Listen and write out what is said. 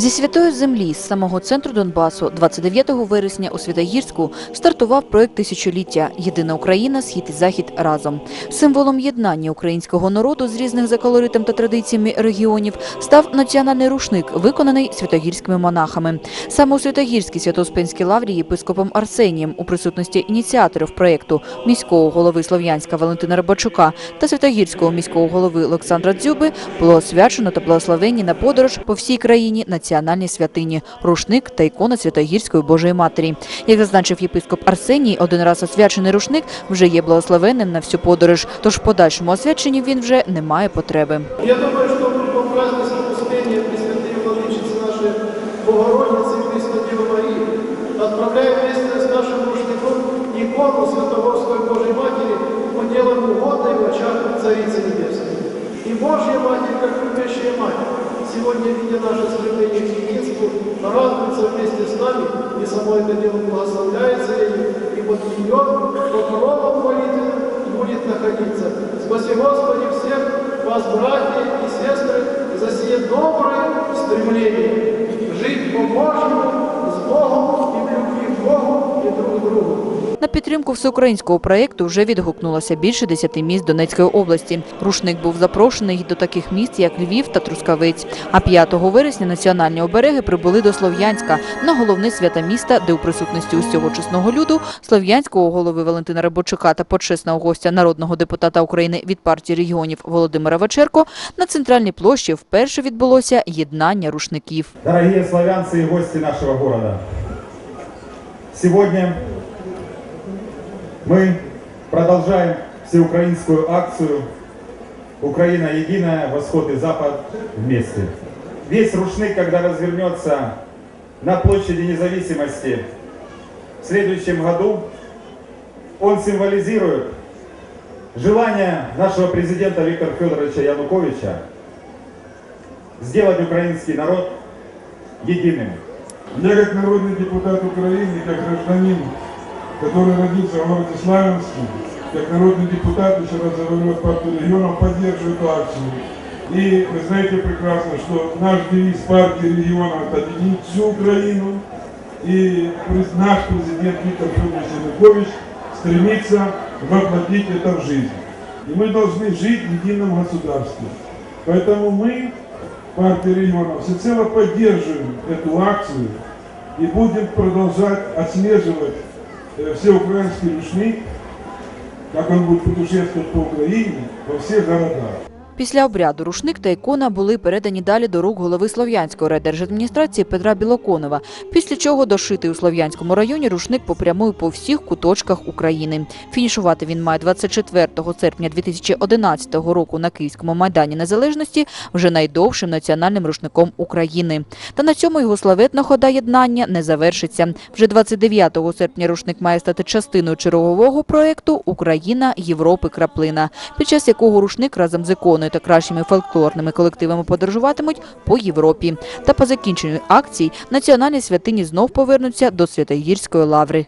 Зі святої землі з самого центру Донбасу 29 вересня у Святогірську стартував проект тисячоліття Єдина Україна, схід і захід разом. Символом єднання українського народу з різних за колоритом та традиціями регіонів став національний рушник, виконаний святогірськими монахами. Саме у Святогірській Свято-Успенській лаврі єпископом Арсенієм у присутності ініціаторів проекту міського голови Слов'янська Валентина Рибачука та Святогірського міського голови Олександра Дзюби було освячено та благословені на подорож по всій країні національні святині, рушник та ікона Святогірської Божої Матері. Як зазначив єпископ Арсеній, один раз освячений рушник вже є благословенним на всю подорож, тож в подальшому освяченні він вже не має потреби. Я думаю, что по празднику Успения Пресвятые Владычицы нашей Богородицы и Пресвятой Девы Марии отправляем вместе с нашим рушником икону Святогорской Божьей Матери, уделом угодной в очах Царицы Небесной. И Божья Матерь, как любящая Мать, сегодня, видя наше стремление к единству, радуется вместе с нами и само это дело благословляется ею, и под ее покровом молитвенным будет находиться. Спаси Господи всех вас, братья и сестры, за сие доброе стремление На підтримку всеукраїнського проєкту вже відгукнулося більше десяти міст Донецької області. Рушник був запрошений до таких міст, як Львів та Трускавець. А 5 вересня національні обереги прибули до Слов'янська на головне свята міста, де у присутності усього чесного люду слов'янського голови Валентина Рибочука та почесного гостя народного депутата України від партії регіонів Володимира Вечерко на центральній площі вперше відбулося єднання рушників. Дорогие славянцы и гости нашего города, сегодня мы продолжаем всеукраинскую акцию «Украина единая, восход и запад вместе». Весь рушник, когда развернется на площади независимости в следующем году, он символизирует желание нашего президента Виктора Федоровича Януковича сделать украинский народ единым. Я как народный депутат Украины, как гражданин, который родился в городе Славянске, как народный депутат, еще раз говорю, от партии регионов, поддерживаю эту акцию. И вы знаете прекрасно, что наш девиз партии регионов – это объединить всю Украину. И наш президент Виктор Федорович Янукович стремится воплотить это в жизнь. И мы должны жить в едином государстве. Поэтому мы, партия регионов, всецело поддерживаем эту акцию и будем продолжать отслеживать всеукраинский рушник, как он будет путешествовать по Украине, во всех городах. Після обряду рушник та ікона були передані далі до рук голови Слов'янської райдержадміністрації Петра Білоконова, після чого дошитий у Слов'янському районі рушник попрямує по всіх куточках України. Фінішувати він має 24 серпня 2011 року на Київському майдані Незалежності вже найдовшим національним рушником України. Та на цьому його славетна хода єднання не завершиться. Вже 29 серпня рушник має стати частиною чергового проєкту Україна Європи краплина, під час якого рушник разом з іконою та кращими фольклорними колективами подорожуватимуть по Європі. Та по закінченню акцій національні святині знов повернуться до Святогірської лаври.